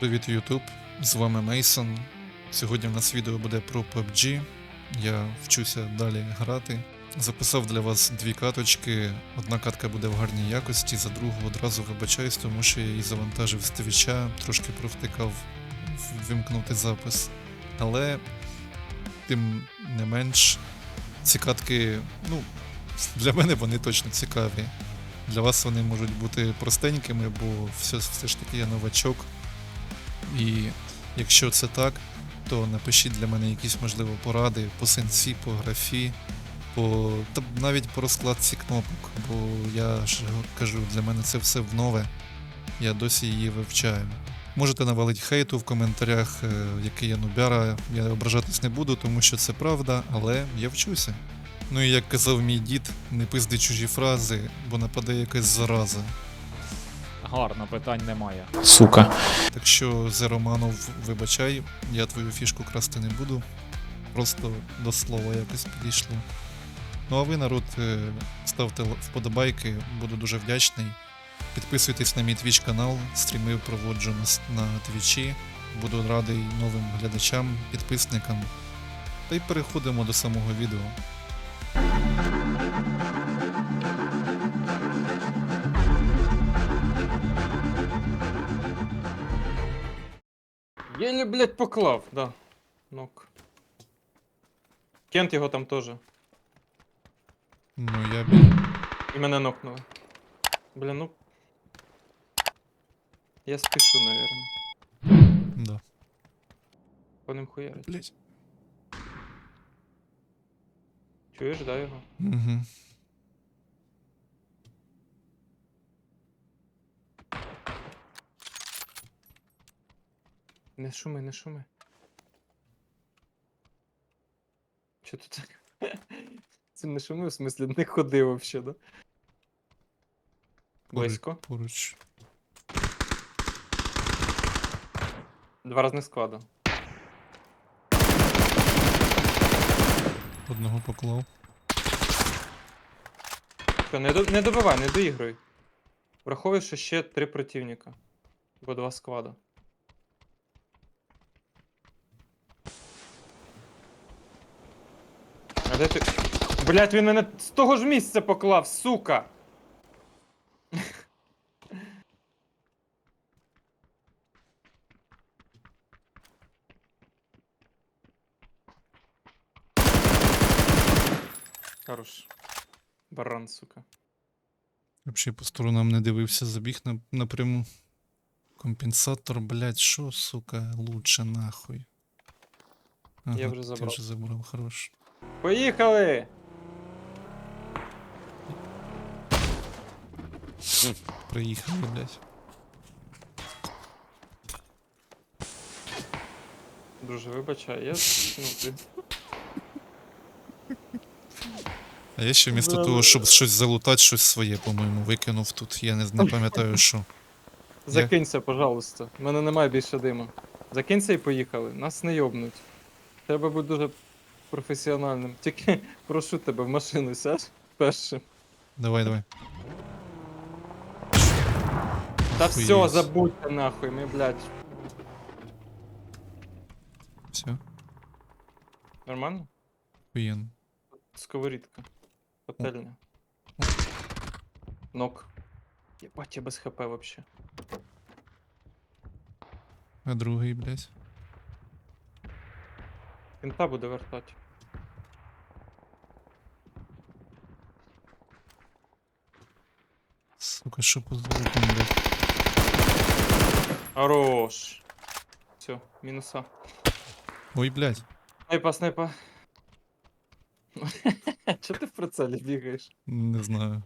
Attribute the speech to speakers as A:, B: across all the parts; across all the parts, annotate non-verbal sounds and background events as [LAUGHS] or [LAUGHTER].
A: Привіт, YouTube! З вами Мейсон. Сьогодні в нас відео буде про PUBG. Я вчуся далі грати. Записав для вас дві каточки. Одна катка буде в гарній якості, за другу одразу вибачаюсь, тому що я її завантажив з твіча, трошки провтикав вимкнути запис. Але тим не менш, ці катки, ну, для мене вони точно цікаві. Для вас вони можуть бути простенькими, бо все, все ж таки я новачок. І якщо це так, то напишіть для мене якісь можливо поради по сенсі, по графі, по та навіть по розкладці кнопок, бо я ж кажу, для мене це все в нове. Я досі її вивчаю. Можете навалити хейту в коментарях, е, який я нубяра. Я ображатись не буду, тому що це правда, але я вчуся. Ну і як казав мій дід, не пизди чужі фрази, бо нападе якась зараза.
B: Гарно, питань немає. Сука.
A: Так що, Зероманов, вибачай, я твою фішку красти не буду. Просто до слова якось підійшло. Ну а ви, народ, е, ставте вподобайки, буду дуже вдячний. Підписуйтесь на мій твіч канал, стріми проводжу на, на твічі. Буду радий новим глядачам, підписникам. Та й переходимо до самого відео.
C: Єлі, блядь, поклав, да. Нок. Кент його там теж.
A: Ну, я бі...
C: І мене нокнули. Бля, ну. Я спішу, наверное.
A: Да.
C: По ним хуярить.
A: Блять.
C: Чуєш, да, його?
A: Угу.
C: Не шуми, не шуми. Чо тут так? Це не шуми, в смислі, не ходи вообще, да? Близько.
A: Поруч.
C: Два разних склада.
A: Одного поклав.
C: Що, не, до, не добивай, не доігруй. Враховуй, що ще три противника. Бо два склада. Де ти. Блять, він мене з того ж місця поклав, сука! Хорош. Баран, сука.
A: Вообще по сторонам не дивився, забіг на, напряму. Компенсатор, блядь, що, сука, лучше нахуй.
C: Я вже
A: ти вже забрав, хорош.
C: Поїхали!
A: Приїхали, блядь.
C: Друже, вибачай, я. Ну, ти...
A: А я ще вмісто того, щоб щось залутати, щось своє, по-моєму, викинув тут. Я не, не пам'ятаю, що.
C: Закинься, пожалуйста. У мене немає більше диму. Закинься і поїхали. Нас не йобнуть. Треба бути дуже професіональним. Тільки [LAUGHS] прошу тебе в машину сядь першим.
A: Давай, давай.
C: Та
A: Охуєть.
C: все, забудьте нахуй, ми, блядь.
A: Все,
C: Нормально?
A: охуєнно.
C: Сковорідка. Пательня. Нок. Єбать, я без хп вообще.
A: А другий, блядь.
C: Кінта буде вертати.
A: Сука, що по звукам, блядь.
C: Хорош. Все, мінуса.
A: Ой, блядь.
C: Снайпа, снайпа. [LAUGHS] Чого ти в прицелі бігаєш?
A: Не знаю.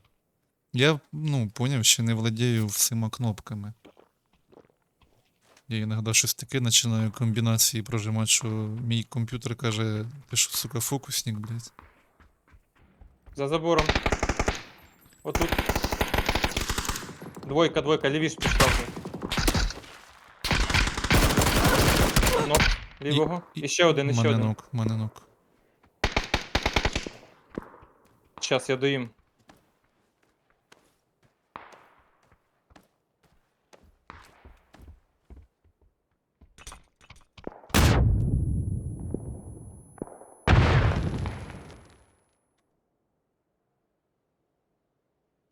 A: Я, ну, поняв, що не владію всіма кнопками. Я іноді щось таке починаю комбінації прожимати, що мій комп'ютер каже, ти що, сука, фокусник, блядь.
C: За забором. Отут. Двойка, двойка, лівіш пішла вже. Нок, лівого.
A: і-
C: І, ще один, і ще
A: Мене
C: один.
A: ног, мене ног.
C: Щас, я доїм.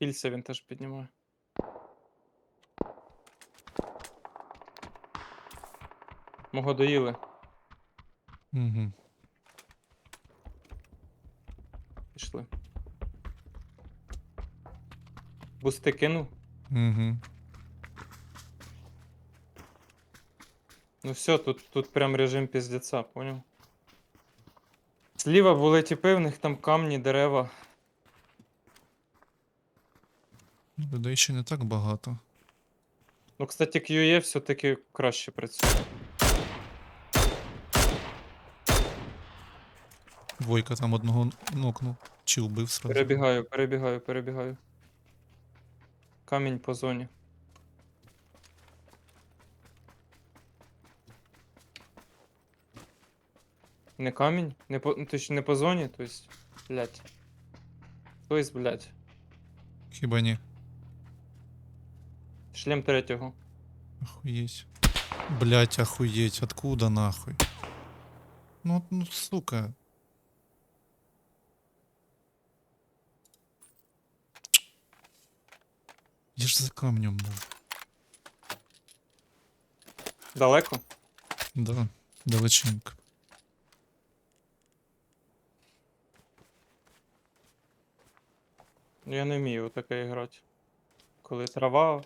C: Кільця він теж піднімає. Мого доїли.
A: Угу.
C: Пішли. Бусти кинув.
A: Угу.
C: Ну все, тут, тут прям режим піздеця, поняв? Зліва були тіпи, в них там камні, дерева.
A: Людей ще не так багато.
C: Ну, кстати, QE все-таки краще працює.
A: Войка там одного нокнув. Чи вбив сразу.
C: Перебігаю, перебігаю, перебігаю. Камінь по зоні. Не камінь? Не по, ну, точно не по зоні, то есть, блядь. То есть, блядь.
A: Хіба ні?
C: Шлем третього.
A: Охуеть. Блять, охуеть, откуда нахуй? Ну, ну, сука. Я ж за камнем був.
C: Далеко?
A: Да, далеченько.
C: Я не вмію таке грати. Коли трава,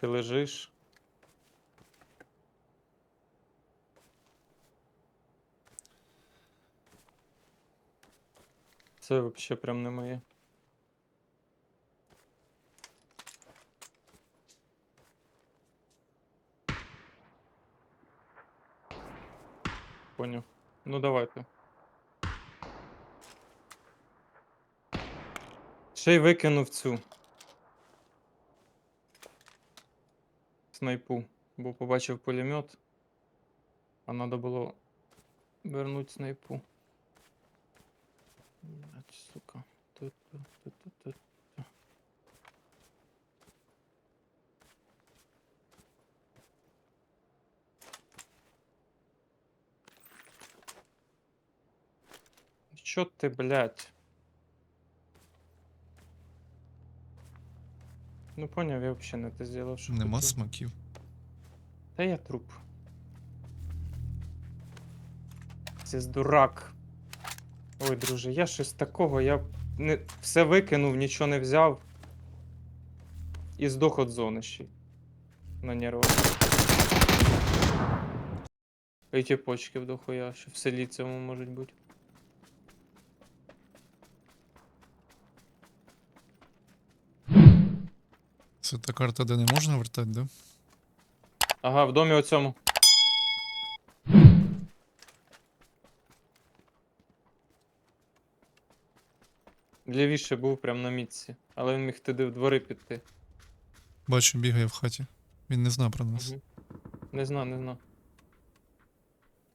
C: ти лежиш. Це взагалі прям не моє. Поняв. Ну давайте. Ще й викинув цю. Снайпу, бо побачив пулемет, а треба було вернуть снайпу. Блядь, сука. Ту-ту-ту-ту-ту. Чо ти, блядь? Ну поняв, я взагалі не те зробив, що
A: Нема
C: хотів.
A: смаків.
C: Та я труп. Це дурак. Ой, друже, я щось такого, я не... все викинув, нічого не взяв. І здох від зони ще. На нервах. І ті почки вдохуя, що в селі цьому можуть бути.
A: Це та карта, де не можна вертати, да?
C: Ага, в домі оцьому. Лівіше був прям на мітці, але він міг туди в двори піти.
A: Бачу, бігає в хаті. Він не зна про нас.
C: Мгм. Не знаю, не знаю.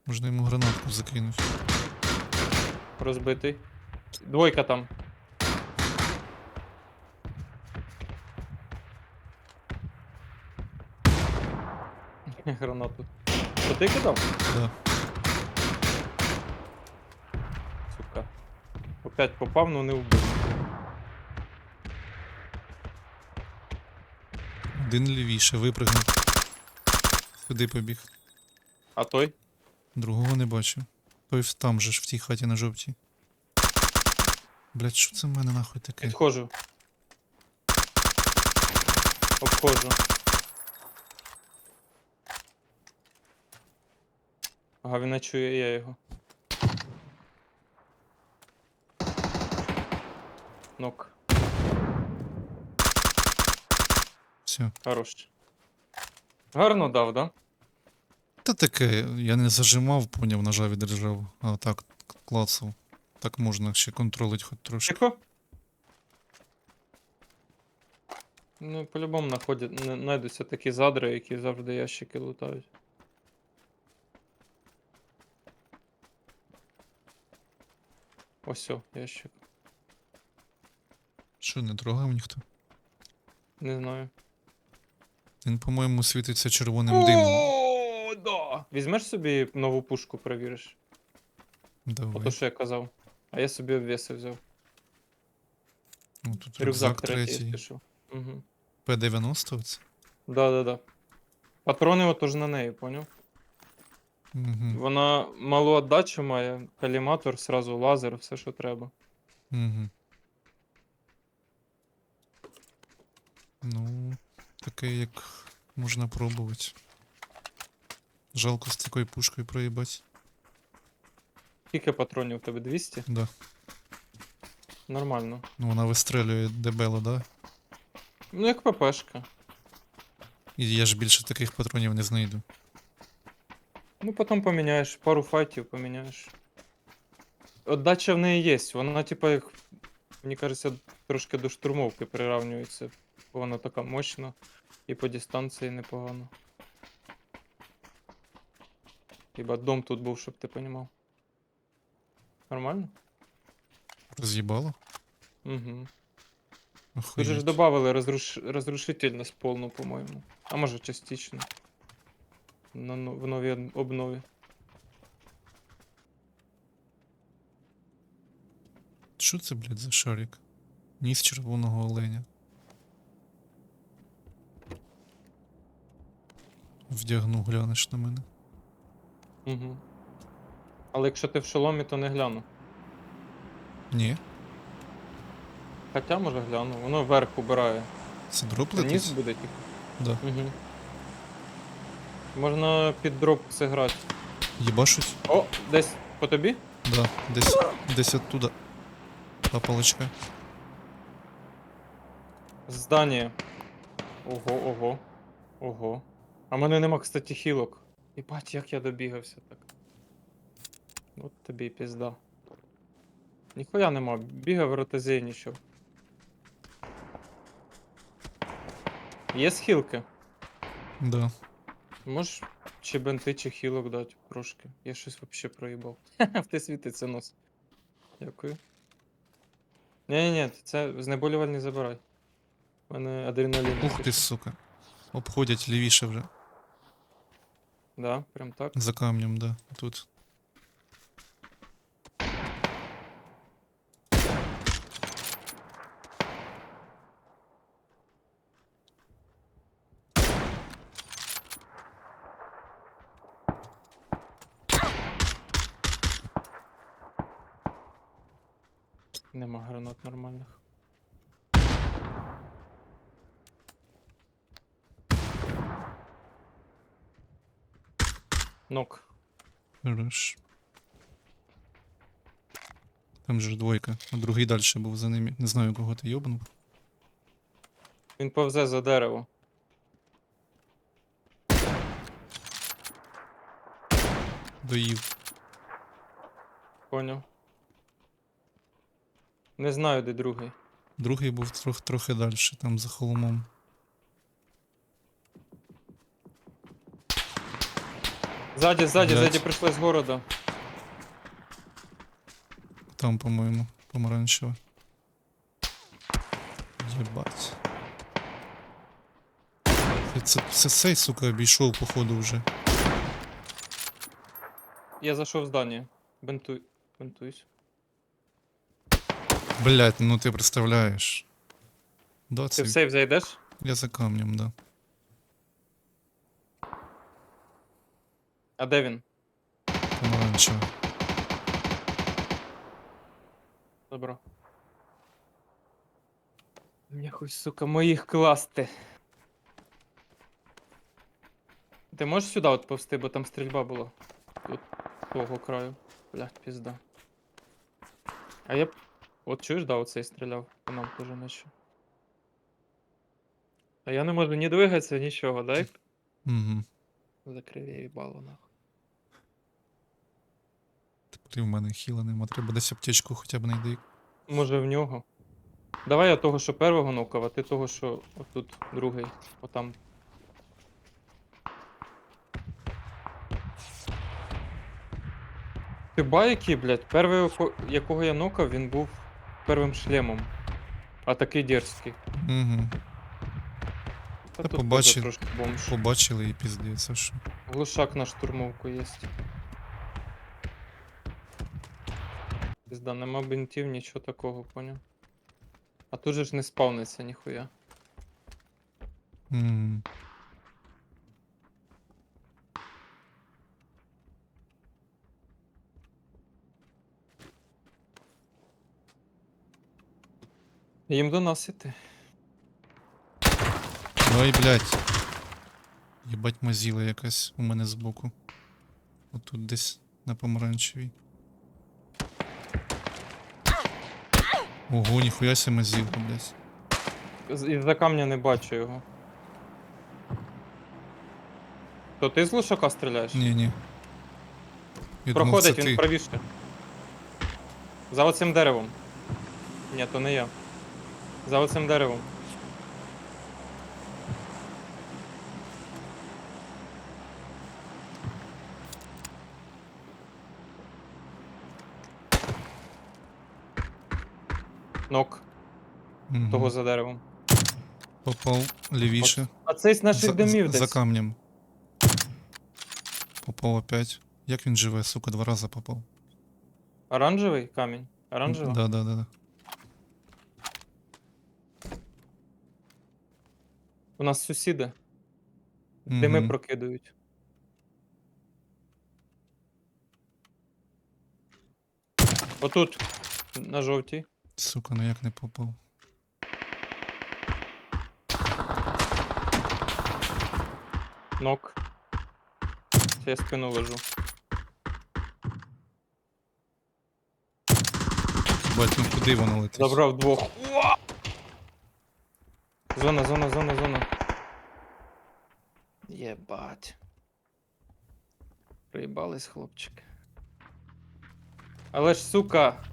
A: Можна йому гранатку закинуть.
C: Розбитий. Двойка там. [LAUGHS] Гранату. Що ти кидав?
A: Да.
C: Сука. Опять попав, но не вбив.
A: Один лівіше випригнув. Сюди побіг.
C: А той?
A: Другого не бачу. Той в- там же ж в тій хаті на жовтій. Блять, що це в мене нахуй таке?
C: Підходжу. Обходжу. Ага, він не чує я його. Нок.
A: Все.
C: Хорош. Гарно дав, да?
A: Та таке, я не зажимав, поняв, нажав і а так клацав. Так можна ще контролить хоч трошки.
C: Тихо. Ну, по-любому находять, не- знайдуться такі задри, які завжди ящики лутають. Ось о, ящик.
A: Що, не трогав ніхто?
C: Не знаю.
A: Він, по-моєму, світиться червоним димом.
C: О, да. Візьмеш собі нову пушку, перевіриш.
A: Давай.
C: Ото що я казав. А я собі обвеси взяв.
A: Ну, тут
C: Рюкзак третій,
A: третій.
C: Угу.
A: П-90 оце?
C: Да, да, да. Патрони отож на неї, поняв?
A: Угу.
C: Вона малу віддачу має, каліматор, сразу лазер, все, що треба.
A: Угу. Ну, таке як можна пробувати. Жалко з такою пушкою проїбати.
C: Скільки патронів у тебе? 200?
A: Да.
C: Нормально.
A: Ну вона вистрелює дебело, да?
C: Ну, як ППшка.
A: І я ж більше таких патронів не знайду.
C: Ну, потім поміняєш, пару файтів поміняєш. Отдача в неї є. Вона, типа, як, мені кажеться, трошки до штурмовки приравнюється. Бо вона така мощна і по дистанції непогано. Хіба дом тут був, щоб ти понімав. Нормально?
A: Роз'їбало?
C: Угу. Тут же ж
A: Охуєть.
C: добавили розруш... розрушительність повну, по-моєму. А може частично. На, в новій обнові.
A: Що це, блядь, за шарик? Ніс червоного оленя. Вдягну, глянеш на мене.
C: Угу. Але якщо ти в шоломі, то не гляну.
A: Ні,
C: Хоча може гляну, воно вверх убирає.
A: це дроп
C: Ніс буде тільки.
A: Да.
C: Угу. Можна під дроп зіграти.
A: Єбашуть?
C: О, десь по тобі?
A: Да, десь, десь оттуда. Та паличка.
C: Здання. Ого, ого. Ого. А мене нема, кстати, хілок. Єбать, як я добігався так. От тобі і пізда. Ніхуя нема, бігав ротозейнічав. Є схилки?
A: Да.
C: Можеш чи бенти, чи хілок дати трошки. Я щось вообще проїбав. [LAUGHS] В те світиться нос. Дякую. Ні-ні-ні, це знеболювальний забирай. У мене адреналін.
A: Ух ти, сука. Обходять лівіше вже.
C: Да, прям так.
A: За камнем, да. Тут.
C: Нема гранат нормальних. Нок.
A: Хорош. Там же ж двойка. А другий далі був за ними. Не знаю, кого ти йобнув.
C: Він повзе за дерево.
A: Доїв.
C: Поняв. Не знаю, де другий.
A: Другий був трох, трохи далі, там за холмом.
C: Ззаді, ззаді,
A: Блядь.
C: ззаді прийшли з города.
A: Там, по-моєму, помаранчево. Єбать. Це, це, це цей, сука, обійшов, походу, вже.
C: Я зайшов в здання. Бентуй. Бентуюсь.
A: Блять, ну ти представляєш. Да,
C: Ти в сейф зайдеш?
A: я за камнем, да.
C: А де він?
A: Помаранчево.
C: Добро. Мені хоч, сука, моїх класти. Ти можеш сюди от повсти, бо там стрільба була. Тут, того краю. Блядь, пізда. А я. От чуєш, да, оцей стріляв по нам теж наче. А я не можу ні двигатися, нічого, дай?
A: Угу.
C: Закрив я їбало нахуй.
A: Тепер в мене хіла нема. Треба десь аптечку хоча б знайти.
C: Може в нього. Давай я того, що первого нукав, а ти того, що отут другий. Отам. Ти байки, блядь, перший, якого я нукав, він був первим шлемом. А такий дерзкий.
A: Угу.
C: Та тут
A: побачив.
C: теж трошки бомж.
A: Побачили і піздець, а що.
C: Глушак на штурмовку є. Пізда, нема бинтів, нічого такого, поняв. А тут же ж не спавниться ніхуя.
A: М,
C: Їм до нас іти.
A: Ой, блядь. Єбать мазіла якась у мене збоку. Отут десь на помаранчевій. Ого, ніхуя ся мазілка, блядь.
C: З- Із-за камня не бачу його. То ти з лушака стріляєш?
A: Ні, ні. Я думав,
C: Проходить
A: це
C: він
A: ти.
C: правіше. За оцим деревом. Ні, то не я. За оцим деревом. Нок
A: Мгм.
C: того за деревом.
A: Попав лівіше.
C: А цей з наших
A: За,
C: домів
A: за,
C: десь.
A: за камнем. Попав опять. Як він живе, сука, два рази попав.
C: Оранжевий камінь? Оранжевий?
A: Да, да, да, да.
C: У нас сусіди. Дими
A: Мгм.
C: прокидують. Отут, на жовтій.
A: Сука, ну як не попав.
C: Нок. Це я спину лежу.
A: Бать, ну куди воно летить?
C: Забрав двох. Зона, зона, зона, зона. Єбать. Приїбались, хлопчики. Але ж, сука.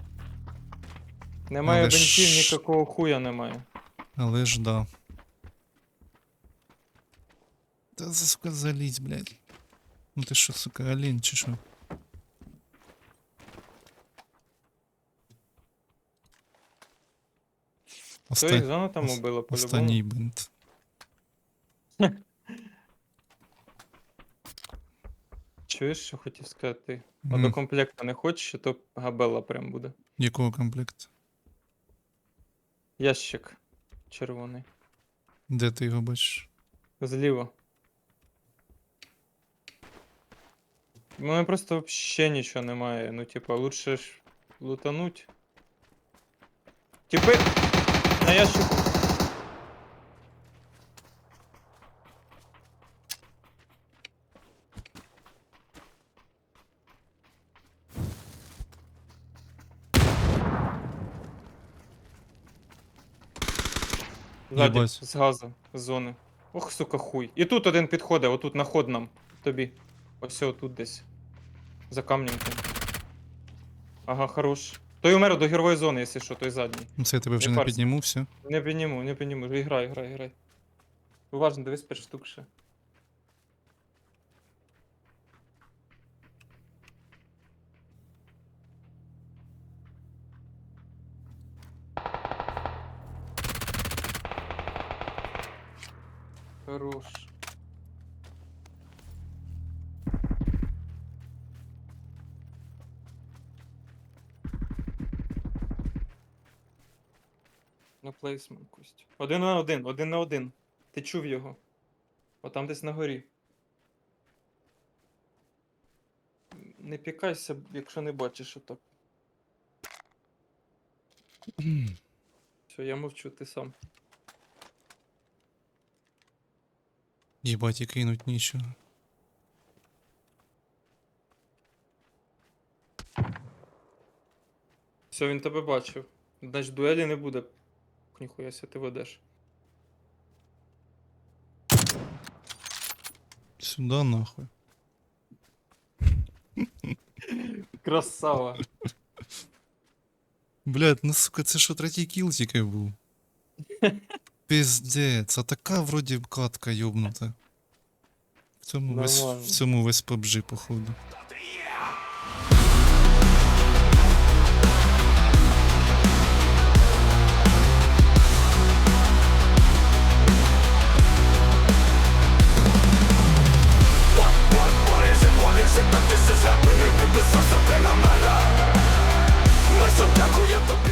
C: Немає
A: Але ж-
C: бентів, ніякого хуя немає.
A: Але ж да. Та за сука залізь, блядь. Ну ти що, сука, олень чи що?
C: Що їх
A: Оста...
C: зона там
A: ос-
C: убила по-любому?
A: Останній бинт.
C: Чуєш, що хотів сказати? А
A: М,
C: до комплекту не хочеш, а то габела прям буде.
A: Якого комплекту?
C: Ящик червоний.
A: Де ти його бачиш?
C: Зліва. У мене просто взагалі нічого немає. Ну, типа, лучше ж лутануть. Типи! На ящику. Ззаді,
A: Єбать.
C: з газу, з зони. Ох, сука, хуй. І тут один підходить, отут на ход нам. Тобі. Ось отут десь. За камнем. там. Ага, хорош. Той умер до герової зони, якщо що, той задній.
A: Ну це я тебе вже
C: Не
A: не
C: парся.
A: підніму, все.
C: Не підніму, не підніму. Грай, грай, грай. Уважно, дивись 5 штук ще. Хорош. На плейсмент Кость. Один на один, один на один. Ти чув його. Отам десь на горі. Не пікайся, якщо не бачиш отак. Все, я мовчу, ти сам.
A: Їбать, і кинуть нічого.
C: Все, він тебе бачив. Значить, дуелі не буде. Ніхуя ся ти ведеш.
A: Сюда нахуй.
C: Красава.
A: Блядь, ну сука, це що третій кіл тільки був. Пиздець, а така вроді б катка йобнута. В цьому весь, в
C: Нормально.
A: цьому весь PUBG, походу. this is wiesz, że żaby nie były są zapelomala Masz to